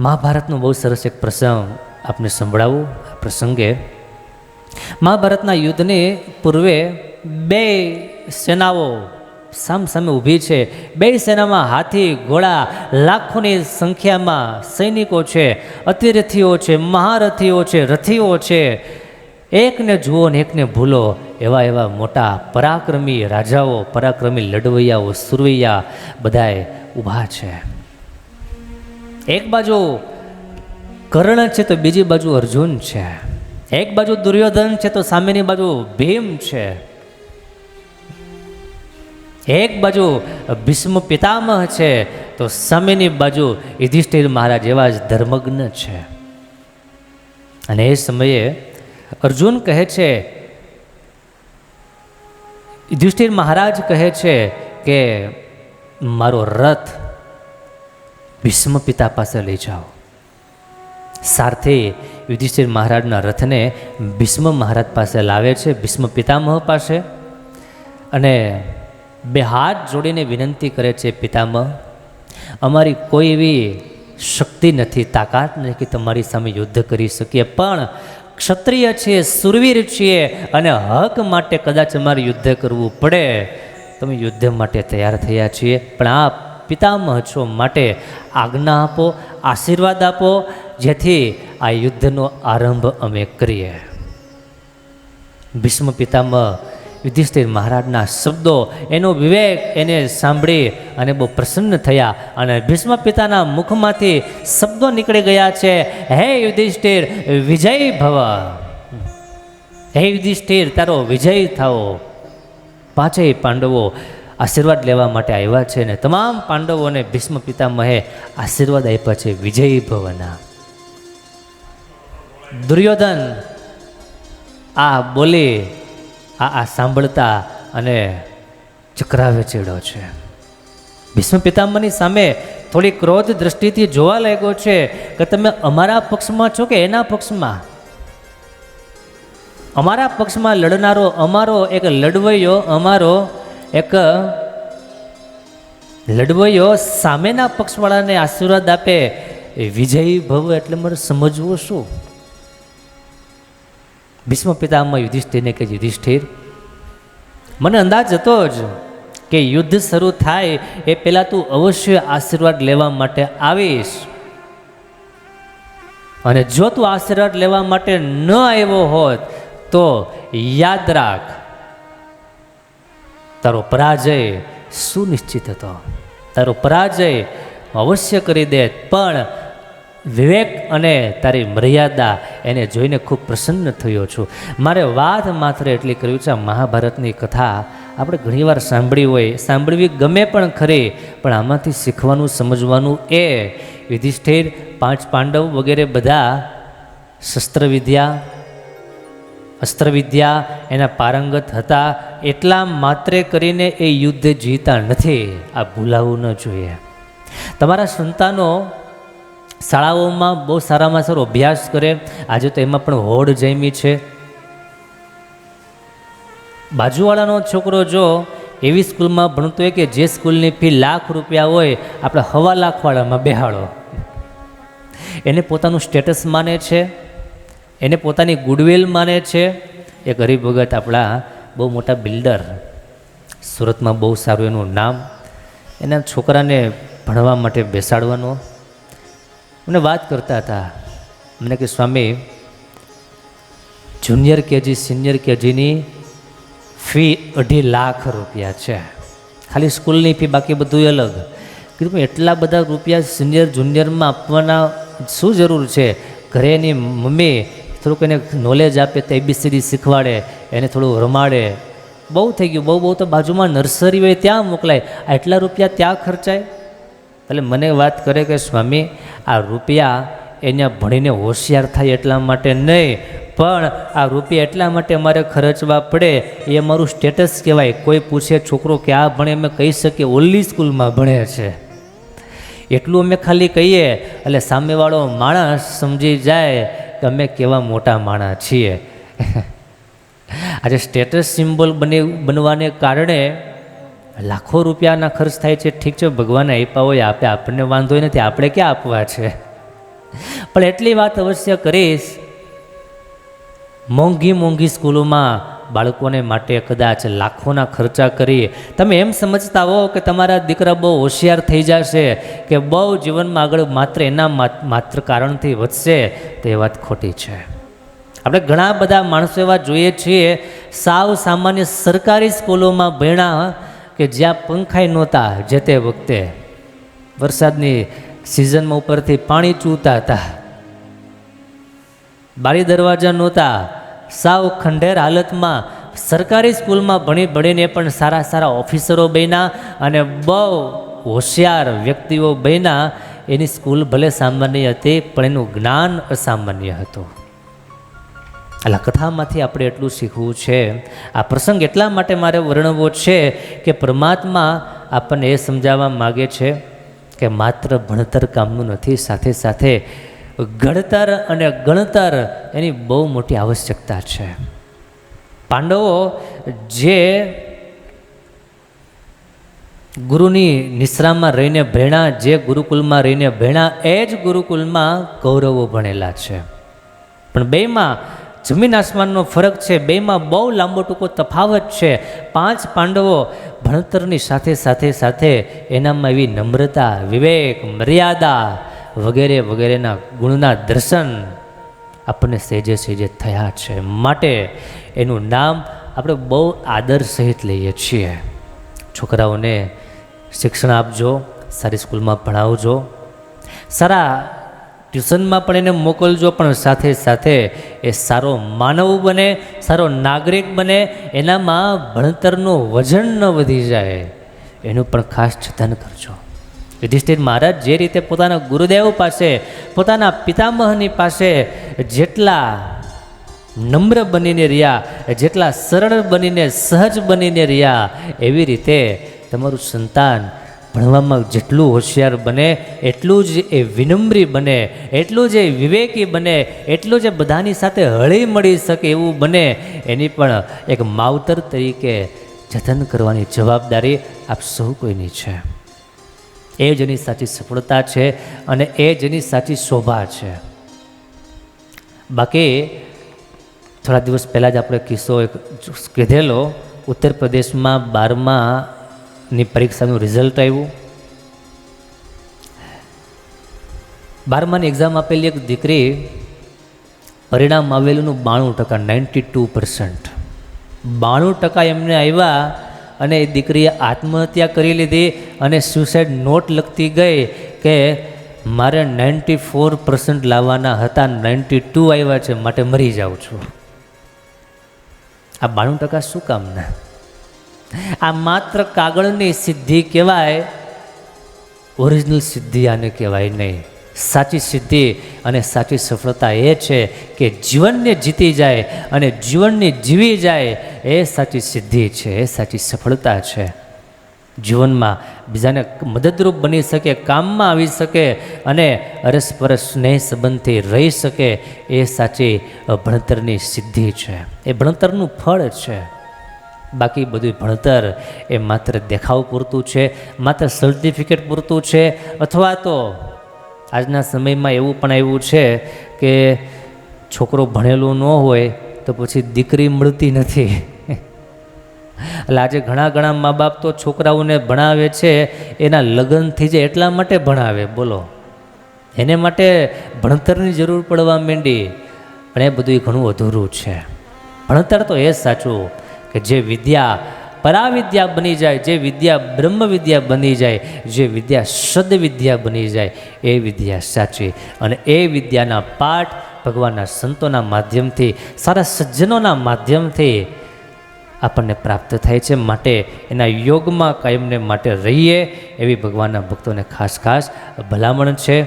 મહાભારતનો બહુ સરસ એક પ્રસંગ આપને સંભળાવું. આ પ્રસંગે મહાભારતના યુદ્ધની પૂર્વે બે સેનાઓ સામસામે ઊભી છે. બે સેનામાં હાથી, ઘોડા, લાખોની સંખ્યામાં સૈનિકો છે, અતિરથીઓ છે, મહારથીઓ છે, રથીઓ છે. એકને જુઓ ને એકને ભૂલો. એવા એવા મોટા પરાક્રમી રાજાઓ, પરાક્રમી લડવૈયાઓ, સુરવૈયા બધાએ ઊભા છે. એક બાજુ કર્ણ છે તો બીજી બાજુ અર્જુન છે. એક બાજુ દુર્યોધન છે તો સામેની બાજુ ભીમ છે. એક બાજુ ભીષ્મ પિતામહ છે તો સામેની બાજુ યુધિષ્ઠિર મહારાજ એવા જ ધર્મજ્ઞ છે. અને એ સમયે અર્જુન કહે છે, યુધિષ્ઠિર મહારાજ કહે છે કે મારો રથ ભીષ્મ પિતા પાસે લઈ જાઓ. સારથી યુધિષ્ઠિર મહારાજના રથને ભીષ્મ મહારાજ પાસે લાવે છે, ભીષ્મ પિતામહ પાસે. અને બે હાથ જોડીને વિનંતી કરે છે, પિતામહ, અમારી કોઈ એવી શક્તિ નથી, તાકાત નથી કે તમારી સામે યુદ્ધ કરી શકીએ, પણ ક્ષત્રિય છીએ સુરવીર છીએ અને હક માટે કદાચ અમારે યુદ્ધ કરવું પડે. તમે યુદ્ધ માટે તૈયાર થયા છીએ, પણ આ પિતામહ છો માટે આજ્ઞા આપો, આશીર્વાદ આપો, જેથી આ યુદ્ધનો આરંભ અમે કરીએ. ભીષ્મ પિતામહ યુધિષ્ઠિર મહારાજના શબ્દો, એનો વિવેક એને સાંભળી અને બહુ પ્રસન્ન થયા અને ભીષ્મ પિતાના મુખમાંથી શબ્દો નીકળી ગયા છે, હે યુધિષ્ઠિર, વિજય ભવ. હે યુધિષ્ઠિર, તારો વિજય થાઓ. પાંચેય પાંડવો આશીર્વાદ લેવા માટે આવ્યા છે ને તમામ પાંડવોને ભીષ્મ પિતામહે આશીર્વાદ આપ્યા છે વિજય ભવના. દુર્યોધન, આ બોલી, આ આ સાંભળતા અને ચક્રાવે ચડ્યો છે. ભીષ્મ પિતામહની સામે થોડી ક્રોધ દ્રષ્ટિથી જોવા લાગ્યો છે કે તમે અમારા પક્ષમાં છો કે એના પક્ષમાં? અમારા પક્ષમાં લડનારો અમારો એક લડવૈયો, અમારો એક લડવૈયો સામેના પક્ષવાળાને આશીર્વાદ આપે, વિજય ભવ એટલે મારે સમજવું શું? ભીષ્મ પિતામાં યુધિષ્ઠિરને કે, યુધિષ્ઠિર, મને અંદાજ હતો જ કે યુદ્ધ શરૂ થાય એ પહેલાં તું અવશ્ય આશીર્વાદ લેવા માટે આવીશ. અને જો તું આશીર્વાદ લેવા માટે ન આવ્યો હોત તો યાદ રાખ તારો પરાજય સુનિશ્ચિત હતો. તારો પરાજય અવશ્ય કરી દે પણ વિવેક અને તારી મર્યાદા એને જોઈને ખૂબ પ્રસન્ન થયો છું. મારે વાત માત્ર એટલી કરવી છે મહાભારતની કથા આપણે ઘણીવાર સાંભળી હોય, સાંભળવી ગમે પણ ખરી, પણ આમાંથી શીખવાનું, સમજવાનું એ યુધિષ્ઠિર, પાંચ પાંડવ વગેરે બધા શસ્ત્રવિદ્યા અસ્ત્રવિદ્યા એના પારંગત હતા એટલા માત્રે કરીને એ યુદ્ધ જીતા નથી. આ ભૂલાવવું ન જોઈએ. તમારા સંતાનો શાળાઓમાં બહુ સારામાં સારો અભ્યાસ કરે. આજે તો એમાં પણ હોડ જમી છે. બાજુવાળાનો છોકરો જો એવી સ્કૂલમાં ભણતો હોય કે જે સ્કૂલની ફી લાખ રૂપિયા હોય, આપણે હવા લાખવાળામાં બેહાડો. એને પોતાનું સ્ટેટસ માને છે. એને પોતાની ગુડવિલ માને છે. એ ગરીબ ભગત આપણા બહુ મોટા બિલ્ડર. સુરતમાં બહુ સારું એનું નામ. એના છોકરાને ભણવા માટે બેસાડવાનો. મને વાત કરતા હતા. મને કે, સ્વામી, જુનિયર કેજી, સિનિયર કેજીની ફી અઢી લાખ રૂપિયા છે. ખાલી સ્કૂલની ફી બાકી બધું અલગ. કીધું એટલા બધા રૂપિયા સિનિયર જુનિયરમાં આપવાના શું જરૂર છે? ઘરે એની મમ્મી થોડુંક એને નોલેજ આપે, તો એબીસીડી શીખવાડે, એને થોડું રમાડે. બહુ થઈ ગયું, બહુ બહુ તો બાજુમાં નર્સરી હોય ત્યાં મોકલાય. આ એટલા રૂપિયા ત્યાં ખર્ચાય? એટલે મને વાત કરે કે, સ્વામી, આ રૂપિયા એને ભણીને હોશિયાર થાય એટલા માટે નહીં, પણ આ રૂપિયા એટલા માટે અમારે ખર્ચવા પડે. એ મારું સ્ટેટસ કહેવાય. કોઈ પૂછે, છોકરો કે આ ભણે? અમે કહી શકીએ ઓલી સ્કૂલમાં ભણે છે. એટલું અમે ખાલી કહીએ. એટલે સામેવાળો માણસ સમજી જાય અમે કેવા મોટા માણા છીએ? આજે સ્ટેટસ સિમ્બોલ બને બનવાને કારણે લાખો રૂપિયાના ખર્ચ થાય છે. ઠીક છે, ભગવાને આપ્યા હોય, આપે આપણને વાંધો નથી, આપણે ક્યાં આપવા છે? પણ એટલી વાત અવશ્ય કરીશ, મોંઘી મોંઘી સ્કૂલોમાં બાળકોને માટે કદાચ લાખોના ખર્ચા કરી. તમે એમ સમજતા હો કે તમારા દીકરા બહુ હોશિયાર થઈ જશે, કે બહુ જીવનમાં આગળ માત્ર એના માત્ર કારણથી વધશે, તે વાત ખોટી છે. આપણે ઘણા બધા માણસો એવા જોઈએ છીએ, સાવ સામાન્ય સરકારી સ્કૂલોમાં ભણ્યા, કે જ્યાં પંખાઈ નહોતા જે તે વખતે. વરસાદની સિઝનમાં ઉપરથી પાણી ચૂતા હતા. બારી દરવાજા નહોતા. સાવ ખંડેર હાલતમાં સરકારી સ્કૂલમાં ભણી ભણીને પણ સારા સારા ઓફિસરો બન્યા અને બહુ હોશિયાર વ્યક્તિઓ બન્યા. એની સ્કૂલ ભલે સામાન્ય હતી, પણ એનું જ્ઞાન અસામાન્ય હતું. એટલે કથામાંથી આપણે એટલું શીખવું છે. આ પ્રસંગ એટલા માટે મારે વર્ણવવો છે કે પરમાત્મા આપણને એ સમજાવવા માગે છે કે માત્ર ભણતર કામનું નથી, સાથે સાથે ગણતર અને ગણતર એની બહુ મોટી આવશ્યકતા છે. પાંડવો જે ગુરુની નિશ્રામાં રહીને ભેણા, જે ગુરુકુલમાં રહીને ભેણા, એ જ ગુરુકુલમાં કૌરવો ભણેલા છે. પણ બેમાં જમીન આસમાનનો ફરક છે. બેમાં બહુ લાંબો ટૂંકો તફાવત છે. પાંચ પાંડવો ભણતરની સાથે સાથે સાથે એનામાં એવી નમ્રતા, વિવેક, મર્યાદા વગેરે વગેરેના ગુણના દર્શન આપણને સેજે સેજે થયા છે. માટે એનું નામ આપણે બહુ આદર સહિત લઈએ છીએ. છોકરાઓને શિક્ષણ આપજો, સારી સ્કૂલમાં ભણાવજો. સારા ટ્યુશનમાં પણ એને મોકલજો, પણ સાથે સાથે એ સારો માનવ બને, સારો નાગરિક બને, એનામાં ભણતરનું વજન ન વધી જાય. એનું પણ ખાસ જતન કરજો. યુધિષ્ઠિર મહારાજ જે રીતે પોતાના ગુરુદેવ પાસે, પોતાના પિતામહની પાસે જેટલા નમ્ર બનીને રહ્યા, જેટલા સરળ બનીને સહજ બનીને રહ્યા, એવી રીતે તમારું સંતાન ભણવામાં જેટલું હોશિયાર બને, એટલું જ એ વિનમ્રી બને, એટલું જ એ વિવેકી બને, એટલું જ બધાની સાથે હળી મળી શકે એવું બને, એની પણ એક માવતર તરીકે જતન કરવાની જવાબદારી આપ સૌ કોઈની છે. એ જ એની સાચી સફળતા છે અને એ જ એની સાચી શોભા છે. બાકી થોડા દિવસ પહેલાં જ આપણે કિસ્સો એક કીધેલો, ઉત્તર પ્રદેશમાં બારમાની પરીક્ષાનું રિઝલ્ટ આવ્યું. બારમાની એક્ઝામ આપેલી એક દીકરી પરિણામ આવેલુંનું બાણું ટકા નાઇન્ટી ટુ પર્સન્ટ બાણું ટકા એમને આવ્યા અને એ દીકરીએ આત્મહત્યા કરી લીધી અને સુસાઇડ નોટ લખતી ગઈ કે મારે નાઇન્ટી ફોર પર્સન્ટ લાવવાના હતા નાઇન્ટી ટુ આવ્યા છે, માટે મરી જાઉં છું. આ બાણું ટકા શું કામના આ માત્ર કાગળની સિદ્ધિ કહેવાય ઓરિજિનલ સિદ્ધિ આને કહેવાય નહીં. સાચી સિદ્ધિ અને સાચી સફળતા એ છે કે જીવનને જીતી જાય અને જીવનને જીવી જાય એ સાચી સિદ્ધિ છે, એ સાચી સફળતા છે. જીવનમાં બીજાને મદદરૂપ બની શકે, કામમાં આવી શકે અને અરસપરસ સ્નેહ સંબંધથી રહી શકે એ સાચી ભણતરની સિદ્ધિ છે. એ ભણતરનું ફળ છે. બાકી બધું ભણતર એ માત્ર દેખાવ પૂરતું છે, માત્ર સર્ટિફિકેટ પૂરતું છે અથવા તો આજના સમયમાં એવું પણ આવ્યું છે કે છોકરો ભણેલો ન હોય તો પછી દીકરી મળતી નથી. એટલે આજે ઘણા ઘણા મા બાપ તો છોકરાઓને ભણાવે છે, એના લગ્ન થઈ જાય એટલા માટે ભણાવે, બોલો. એને માટે ભણતરની જરૂર પડવા માંડી, પણ એ બધું ઘણું અધૂરું છે. ભણતર તો એ જ સાચું કે જે વિદ્યા પરાવિદ્યા બની જાય, જે વિદ્યા બ્રહ્મ વિદ્યા બની જાય, જે વિદ્યા સદ વિદ્યા બની જાય, એ વિદ્યા સાચી. અને એ વિદ્યાના પાઠ ભગવાનના સંતોના માધ્યમથી, સારા સજ્જનોના માધ્યમથી આપણને પ્રાપ્ત થાય છે. માટે એના યોગમાં કાયમને માટે રહીએ એવી ભગવાનના ભક્તોને ખાસ ખાસ ભલામણ છે.